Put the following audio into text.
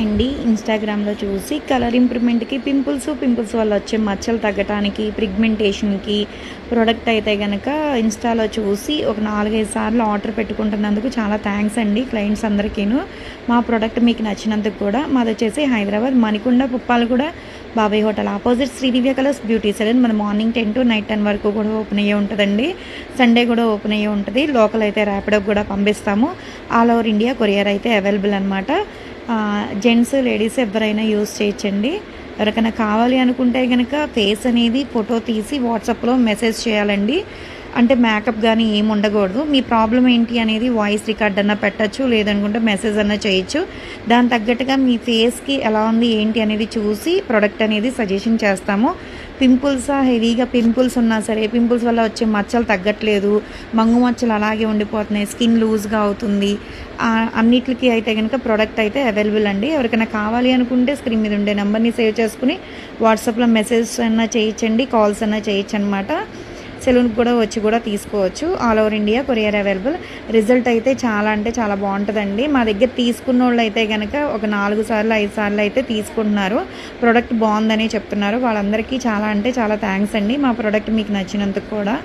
అండి ఇన్స్టాగ్రామ్లో చూసి కలర్ ఇంప్రూవ్మెంట్కి పింపుల్స్ పింపుల్స్ వల్ల వచ్చే మచ్చలు తగ్గటానికి పిగ్మెంటేషన్కి ప్రోడక్ట్ అయితే కనుక ఇన్స్టాలో చూసి ఒక నాలుగైదు సార్లు ఆర్డర్ పెట్టుకుంటున్నందుకు చాలా థ్యాంక్స్ అండి క్లయింట్స్ అందరికీను. మా ప్రోడక్ట్ మీకు నచ్చినందుకు కూడా మాది వచ్చేసి హైదరాబాద్ మణికొండ పుప్పాలు కూడా. Babai hotel opposite Sridivya colours beauty salon మన morning ten to night ten వరకు కూడా ఓపెన్ అయ్యే ఉంటుందండి. సండే కూడా ఓపెన్ అయ్యే ఉంటుంది. లోకల్ అయితే ర్యాపిడో కూడా పంపిస్తాము. ఆల్ ఓవర్ ఇండియా కొరియర్ అయితే అవైలబుల్ అనమాట జెంట్స్ లేడీస్ ఎవరైనా యూస్ చేయొచ్చండి. ఎవరికైనా కావాలి అనుకుంటే కనుక ఫేస్ అనేది ఫోటో తీసి వాట్సాప్లో మెసేజ్ చేయాలండి. అంటే మేకప్ కానీ ఏమి ఉండకూడదు. మీ ప్రాబ్లం ఏంటి అనేది వాయిస్ రికార్డ్ అన్న పెట్టచ్చు లేదనుకుంటే మెసేజ్ అన్న చేయొచ్చు. దాని తగ్గట్టుగా మీ ఫేస్కి ఎలా ఉంది ఏంటి అనేది చూసి ప్రొడక్ట్ అనేది సజెషన్ చేస్తాము. పింపుల్స్? హెవీగా పింపుల్స్ ఉన్నా సరే పింపుల్స్ వల్ల వచ్చే మచ్చలు తగ్గట్లేదు. మంగు మచ్చలు అలాగే ఉండిపోతున్నాయి. స్కిన్ లూజ్గా అవుతుంది. అన్నిటికీ అయితే కనుక ప్రోడక్ట్ అయితే అవైలబుల్ అండి. ఎవరికైనా కావాలి అనుకుంటే స్క్రీన్ మీద ఉండే నెంబర్ని సేవ్ చేసుకుని వాట్సాప్లో మెసేజ్ అన్నా చేయించండి కాల్స్ అన్నా చేయొచ్చు అనమాట సెలూన్కి కూడా వచ్చి కూడా తీసుకోవచ్చు. All over India courier available result అయితే చాలా అంటే చాలా బాగుంటుందండి. మా దగ్గర తీసుకున్న వాళ్ళు అయితే కనుక ఒక నాలుగు సార్లు ఐదు సార్లు అయితే తీసుకుంటున్నారు. ప్రోడక్ట్ బాగుందని చెప్తున్నారు. వాళ్ళందరికీ చాలా అంటే చాలా థ్యాంక్స్ అండి. మా ప్రోడక్ట్ మీకు నచ్చినందుకు కూడా.